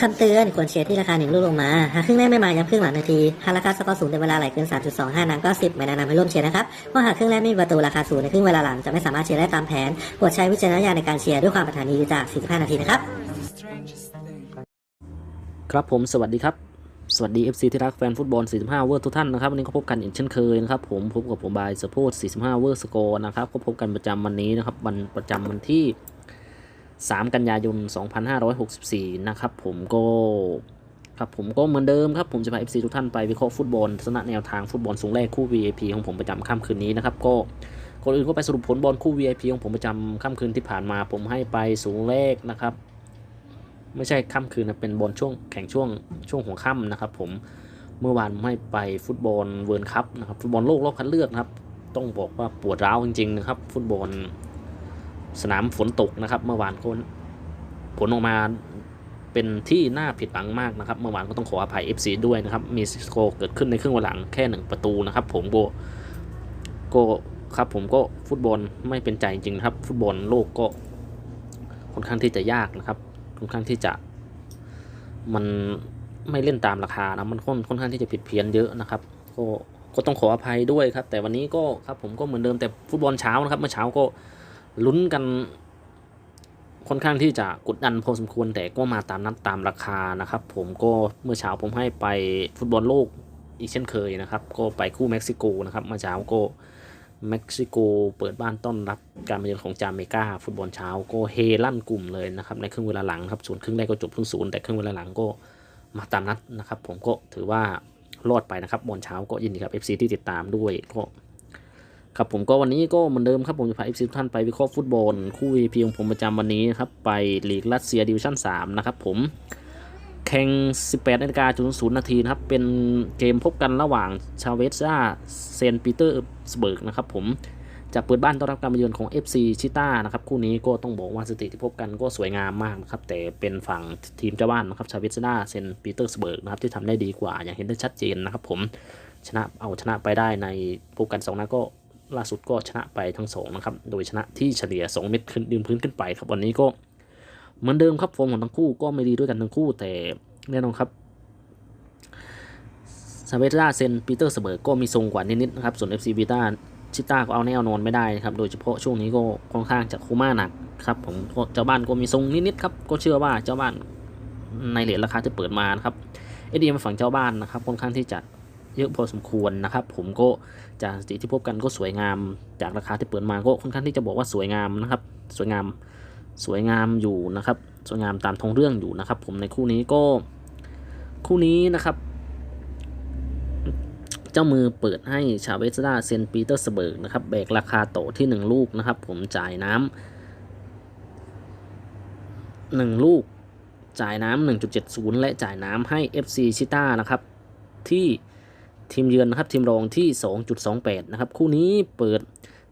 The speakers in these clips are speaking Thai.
คำเตือนควรเชียร์ที่ราคาหนึ่งลูกลงมา หากครึ่งแรกไม่มาย้ำครึ่งหลังนาที หากราคาสกอร์สูงแต่เวลาไหลเกิน 3.25น้ำก็ 10 ไม่แนะนำให้ร่วมเชียร์นะครับ เพราะหากครึ่งแรกไม่มีประตูราคาสูงในครึ่งเวลาหลังจะไม่สามารถเชียร์ได้ตามแผนโปรดใช้วิจารณญาณในการเชียร์ด้วยความปรารถนาดีจาก 45 นาทีนะครับ ครับผมสวัสดีครับ สวัสดี FC ที่รักแฟนฟุตบอล 45 เวอร์ทุกท่านนะครับวันนี้ก็พบกันอีกเช่นเคยนะครับผมพบกับผมบายสปอร์ต45 เวอร์สกอร์นะครับก็พบกันประจำวันนี้นะครับวันประจำวันที่ 3 กันยายน 2564 นะครับผมก็ครับผมก็เหมือนเดิมครับ ผมจะพา FC ทุกท่านไปวิเคราะห์ฟุตบอลทัศนะแนวทางฟุตบอลสูงแรกคู่ VIP ของผมประจำค่ำคืนนี้นะครับ ก็ก่อนอื่นก็ไปสรุปผลบอลคู่ VIP ของผมประจำค่ำคืนที่ผ่านมา ผมให้ไปสูงแรกนะครับ ไม่ใช่ค่ำคืนนะเป็นบอลช่วงแข่งช่วงช่วงหัวค่ำนะครับ ผมเมื่อวานผมให้ไปฟุตบอลเวิร์นคัพนะครับฟุตบอลโลกรอบคัดเลือกนะครับ ต้องบอกว่าปวดร้าวจริงๆนะครับ ฟุตบอล สนามฝนตกนะครับ เมื่อวานคนผลออกมาเป็นที่น่าผิดหวังมากนะครับ เมื่อวานก็ต้องขออภัย FC ด้วยนะครับ มีสโกเกิดขึ้นในครึ่งเวลาหลังแค่หนึ่งประตูนะครับ ผมโกก็ครับผมก็ฟุตบอลไม่เป็นใจจริงนะครับ ฟุตบอลโลกก็ค่อนข้างที่จะยากนะครับค่อนข้างที่จะมันไม่เล่นตามราคานะมันค่อนค่อนข้างที่จะผิดเพี้ยนเยอะนะครับ ก็ก็ต้องขออภัยด้วยครับ แต่วันนี้ก็ครับผมก็เหมือนเดิมแต่ฟุตบอลเช้านะครับเมื่อเช้าก็ ลุ้นกันค่อนข้างที่จะกดดันพอสมควรแต่ก็มาตามนัดตามราคานะครับ ผมก็เมื่อเช้าผมให้ไปฟุตบอลโลกอีกเช่นเคยนะครับ ก็ไปคู่เม็กซิโกนะครับเมื่อเช้าก็เม็กซิโกเปิดบ้านต้อนรับการมาเยือนของจาเมกาฟุตบอลเช้าก็เฮลั่นกลุ่มเลยนะครับในครึ่งเวลาหลังครับส่วนครึ่งแรกก็จบทุนศูนย์แต่ครึ่งเวลาหลังก็มาตามนัดนะครับ ผมก็ถือว่ารอดไปนะครับบอลเช้าก็ยินดีกับ FC ที่ติดตามด้วยก็ ครับผมก็วันนี้ก็เหมือนเดิมครับผมจะพา FC ทุกท่านไปวิเคราะห์ฟุตบอลคู่ VP ของผมประจำวันนี้ครับไปลีกรัสเซียดิวิชั่น3นะครับผมแข่ง 18นาฬิกาจุดศูนย์นาทีนะครับ เป็นเกมพบกันระหว่างชาเวซาเซนปีเตอร์สเบิร์กนะครับผมจะเปิดบ้านต้อนรับการมาเยือนของ FC ชิต้านะครับคู่นี้ก็ต้องบอกว่าสถิติที่พบกันก็สวยงามมากนะครับแต่เป็นฝั่งทีมเจ้าบ้านนะครับชาเวซาเซนปีเตอร์สเบิร์กนะครับที่ทำได้ดีกว่าอย่างเห็นได้ชัดเจนนะครับผมชนะเอาชนะไปได้ในพบกันสองนัดก็ ล่าสุดก็ชนะไปทั้งสองนะครับ โดยชนะที่เฉลี่ย 2 เม็ดขึ้นยืนพื้นขึ้นไปครับ วันนี้ก็เหมือนเดิมครับฟอร์มของทั้งคู่ก็ไม่ดีด้วยกันทั้งคู่แต่แน่นอนครับซาเวต้าเซนปีเตอร์เสเบิร์กก็มีทรงกว่านิดๆนะครับ ส่วน FC บีต้าชิต้าก็เอาแน่เอานอนไม่ได้นะครับ โดยเฉพาะช่วงนี้ก็ค่อนข้างจะคูม่าหนักครับผมเจ้าบ้านก็มีทรงนิดๆครับ ก็เชื่อว่าเจ้าบ้านในเหรียญราคาที่เปิดมานะครับเอเดียมาฝั่งเจ้าบ้านนะครับค่อนข้างที่จะ เยอะพอสมควรนะครับ ผมก็จากสถิติที่พบกันก็สวยงาม จากราคาที่เปิดมาก็ค่อนข้างที่จะบอกว่าสวยงามนะครับ สวยงามสวยงามอยู่นะครับ สวยงามตามทองเรื่องอยู่นะครับ ผมในคู่นี้ก็คู่นี้นะครับ เจ้ามือเปิดให้ชาเวสดาเซนปีเตอร์สเบิร์กนะครับแบกราคาโตที่ 1 ลูกนะครับ ผมจ่ายน้ำหนึ่งลูกจ่ายน้ำ1.70 และจ่ายน้ำให้ FC ชิต้านะครับที่ ทีมเยือนนะครับทีมรองที่ 2.28 นะครับ คู่นี้เปิด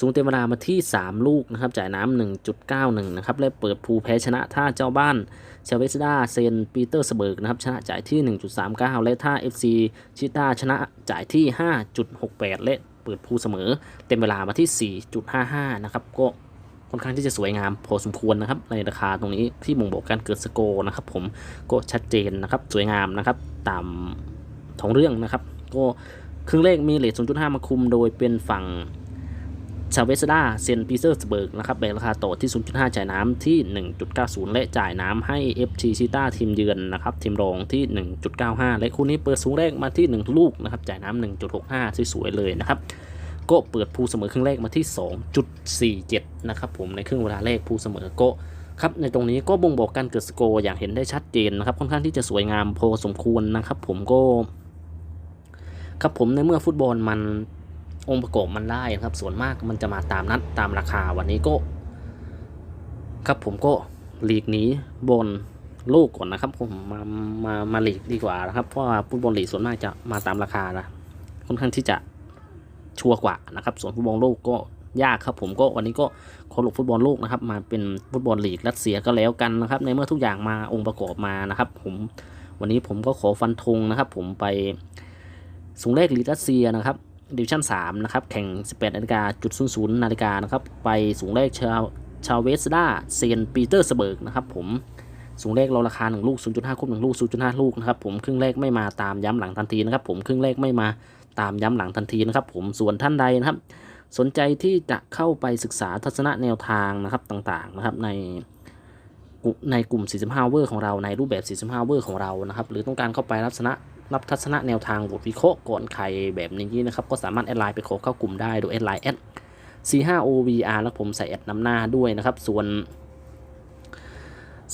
สูงเต็มเวลามาที่ 3 ลูกนะครับ จ่ายน้ำ1.91 นะครับ และเปิดภูแพ้ชนะท่าเจ้าบ้านเชเวสดาเซนปีเตอร์สเบิร์กนะครับ ชนะจ่ายที่ 1.39 และท่า FC ชิต้าชนะจ่ายที่ 5.68 และเปิดภูเสมอ เต็มเวลามาที่ 4.55 นะครับ ก็ค่อนข้างที่จะสวยงามพอสมควรนะครับ ในราคาตรงนี้ที่บ่งบอกการเกิดสโกนะครับ ผมก็ชัดเจนนะครับสวยงามนะครับตามท้องเรื่องนะครับ ก็ครึ่งเลขมีเลท0.5 มาคุมโดยเป็นฝั่งชาเวสดาเซนปีเตอร์สเบิร์กนะครับแบกราคาโตที่ 0.5 จ่ายน้ำที่ 1.90 และจ่ายน้ำให้ FT ชิต้าทีมเยือนนะครับทีมรองที่ 1.95 และคู่นี้เปิดสูงแรกมาที่ 1 ลูกนะครับจ่ายน้ำ1.65 สวยๆเลยนะครับก็เปิดภูเสมอครึ่งแรกมาที่ 2.47 นะครับผมในครึ่งเวลาแรกภูเสมอก็ครับในตรงนี้ก็บ่งบอกการเกิดสโกร์อย่างเห็นได้ชัดเจนนะครับค่อนข้างที่จะสวยงามพอสมควรนะครับผมก็ ครับผมในเมื่อฟุตบอลมันองค์ประกอบมันได้นะครับ ส่วนมากมันจะมาตามนัดตามราคาวันนี้ก็ ครับผมก็หลีกหนี้บนโลกก่อนนะครับผมมามามาหลีกดีกว่านะครับ เพราะว่าฟุตบอลลีกส่วนมากจะมาตามราคานะค่อนข้างที่จะชัวร์กว่านะครับ ส่วนฟุตบอลโลกก็ยากครับผมก็วันนี้ก็ขอหลบฟุตบอลโลกนะครับ มาเป็นฟุตบอลลีกรัสเซียก็แล้วกันนะครับ ในเมื่อทุกอย่างมาองค์ประกอบมานะครับ ผมวันนี้ผมก็ขอฟันธงนะครับ ผมไป สูงเลขลีกรัสเซียนะครับดิวิชั่น3นะครับแข่ง 18นาฬิกาจุด00นาฬิกานะครับไปสูงแรกชาวชาวเวสดาเซนปีเตอร์สเบิร์กนะครับผมสูงเลขเราราคา 1 ลูก 0.5คูณ1ลูก 0.5 ลูกนะครับผมครึ่งเลขไม่มาตามย้ำหลังทันทีนะครับผมครึ่งเลขไม่มาตามย้ำหลังทันทีนะครับผมส่วนท่านใดนะครับ สนใจที่จะเข้าไปศึกษาทัศนะแนวทางนะครับต่างๆนะครับในกลุ่มในกลุ่ม 45 เวอร์ของเราในรูปแบบ 45 เวอร์ของเรานะครับหรือต้องการเข้าไปรับทัศนะ รับทัศนะแนวทางบทวิเคราะห์ก่อนใครแบบนี้นะครับ ก็สามารถแอดไลน์ไปขอเข้ากลุ่มได้โดยแอดไลน์แอด C5OVR แล้วผมใส่แอดนำหน้าด้วยนะครับ ส่วน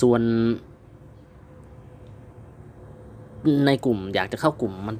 ส่วน ในกลุ่มอยากจะเข้ากลุ่มมัน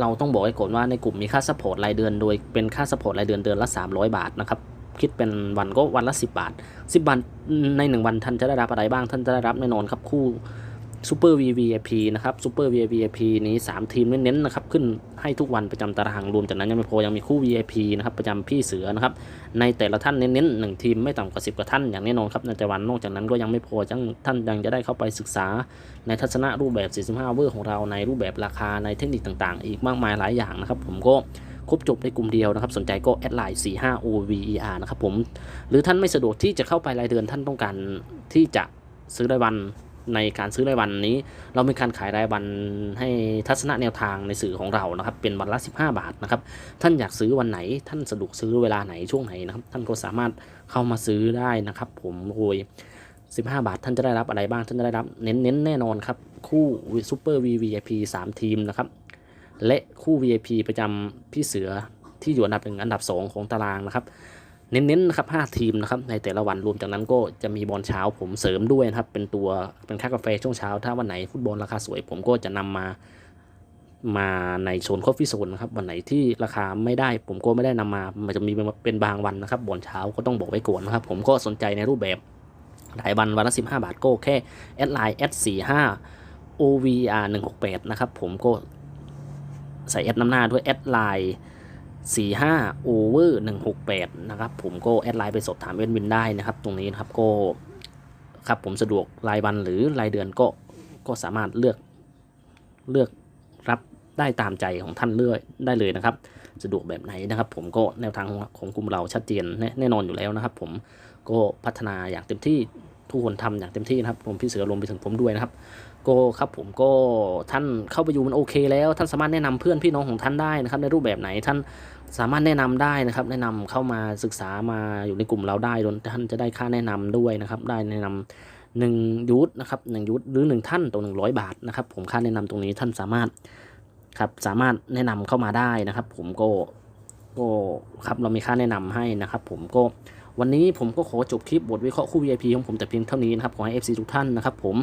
เราต้องบอกไว้ก่อนว่าในกลุ่มมีค่าซัพพอร์ตรายเดือนโดยเป็นค่าซัพพอร์ตรายเดือนเดือนละ 300 บาทนะครับคิดเป็นวันก็วันละ 10 บาท 10 บาทใน 1 วันท่านจะได้รับอะไรบ้างท่านจะได้รับแน่นอนครับคู่ ซูเปอร์ VVIP นะครับซูเปอร์ VVIP นี้ 3 ทีมเน้นๆนะครับขึ้นให้ทุกวันประจำตารางรวมจากนั้นยังไม่พอยังมีคู่ VIP นะครับประจำพี่เสือนะครับในแต่ละท่านเน้นๆหนึ่งทีมไม่ต่ำกว่า 10กว่าท่านอย่างแน่นอนครับในแต่วันนอกจากนั้นก็ยังไม่พอจังท่านยังจะได้เข้าไปศึกษา ในทัศนะรูปแบบ 45 เวอร์ของเราในรูปแบบราคาในเทคนิคต่างๆ อีกมากมายหลายอย่างนะครับผมก็ครบจบในกลุ่มเดียวนะครับ สนใจก็แอดไลน์ 45 OVER นะครับผม หรือท่านไม่สะดวกที่จะเข้าไปรายเดือนท่านต้องการที่จะซื้อรายวัน ในการซื้อรายวันนี้ เรามีการขายรายวันให้ทัศนะแนวทางในสื่อของเรานะครับ เป็นวันละ 15 บาทนะครับ ท่านอยากซื้อวันไหน ท่านสะดวกซื้อเวลาไหนช่วงไหนนะครับ ท่านก็สามารถเข้ามาซื้อได้นะครับ ผมโดย15 บาท ท่านจะได้รับอะไรบ้าง ท่านจะได้รับเน้นๆแน่นอนครับ คู่ซูเปอร์ VVIP 3 ทีมนะครับ และคู่ VIP ประจำพี่เสือที่อยู่อันดับหนึ่งอันดับ 2 ของตารางนะครับ เน้นๆนะครับ5ทีมนะครับในแต่ละวันรวมจากนั้นก็จะมีบอลเช้าผมเสริมด้วยนะครับ เป็นตัวเป็นค่ากาแฟช่วงเช้า ถ้าวันไหนฟุตบอลราคาสวย ผมก็จะนำมามาในโซนคอฟฟี่โซนนะครับวันไหนที่ราคาไม่ได้ ผมก็ไม่ได้นำมามันจะมีเป็นบางวันนะครับบอลเช้าก็ต้องบอกไว้ก่อนนะครับ ผมก็สนใจในรูปแบบรายวันวันละ 15 บาทก็แค่แอดไลน์แอด45 OVR 168 นะครับ ผมก็ใส่แอดน้ำหน้าด้วยแอดไลน์ 45 over 168 นะครับ ผมก็แอดไลน์ไปสอบถามเอ็นวินได้นะครับ ตรงนี้นะครับก็ครับผมสะดวกรายวันหรือรายเดือนก็ก็สามารถเลือกเลือกรับได้ตามใจของท่านเลือกได้เลยนะครับ สะดวกแบบไหนนะครับ ผมก็แนวทางของกลุ่มเราชัดเจนแน่แน่นอนอยู่แล้วนะครับ ผมก็พัฒนาอย่างเต็มที่ ทุกคนทำอย่างเต็มที่นะครับผมพี่เสือรวมไปถึงผมด้วยนะครับ ก็ครับผมก็ท่านเข้าไปอยู่มันโอเค แล้วท่านสามารถแนะนำเพื่อนพี่น้องของท่านได้นะครับ ในรูปแบบไหนท่านสามารถแนะนำได้นะครับ แนะนำเข้ามาศึกษามาอยู่ในกลุ่มเราได้โดยท่านจะได้ค่าแนะนำด้วยนะครับ ได้แนะนำหนึ่งยูทนะครับหนึ่งยูทหรือหนึ่งท่านต่อหนึ่งร้อยบาทนะครับผมค่าแนะนำตรงนี้ท่านสามารถครับสามารถแนะนำเข้ามาได้นะครับ ผมก็ก็ครับเรามีค่าแนะนำให้นะครับ ผมก็ วันนี้ผมก็ขอจบคลิปบทวิเคราะห์คู่ VIP ของผมแต่เพียงเท่านี้นะครับ ขอให้ FC ทุกท่านนะครับผม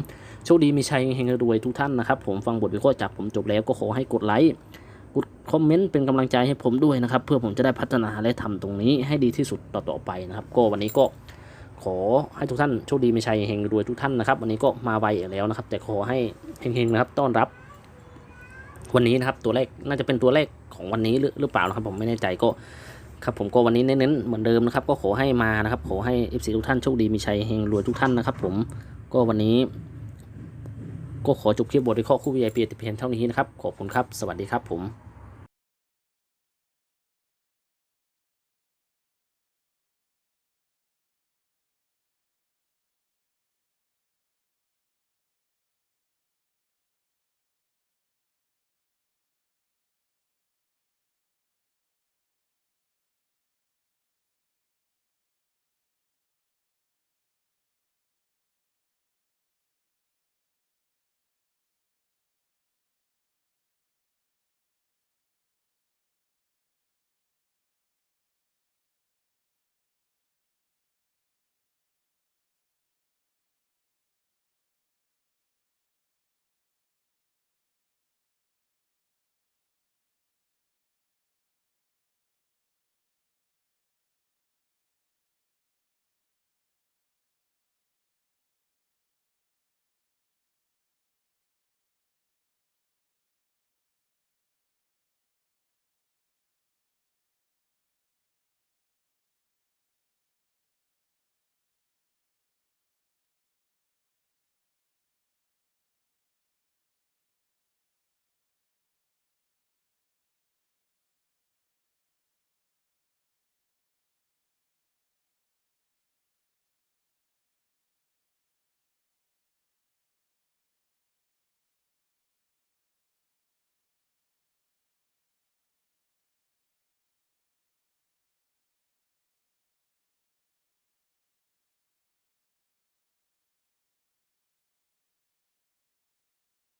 โชคดีมีชัยเฮงรวยทุกท่านนะครับผมฟังบทวิเคราะห์จากผมจบแล้วก็ขอให้กดไลค์กดคอมเมนต์เป็นกำลังใจให้ผมด้วยนะครับ เพื่อผมจะได้พัฒนาและทำตรงนี้ให้ดีที่สุดต่อๆไปนะครับ ก็วันนี้ก็ขอให้ทุกท่านโชคดีมีชัยเฮงรวยทุกท่านนะครับ วันนี้ก็มาไวอีกแล้วนะครับ แต่ขอให้เฮงๆนะครับ ต้อนรับ วันนี้นะครับตัวเลขน่าจะเป็นตัวเลขของวันนี้หรือหรือเปล่านะครับ ผมไม่แน่ใจก็ ครับผมก็วันนี้เน้นๆเหมือนเดิมนะครับก็ขอให้มานะครับขอให้ FC ทุกท่านโชคดีมีชัยเฮงรวยทุกท่านนะครับผมก็วันนี้ ก็ขอจบคลิปบทวิเคราะห์คู่ VIP ติเพียงเท่านี้นะครับ ขอบคุณครับ สวัสดีครับผม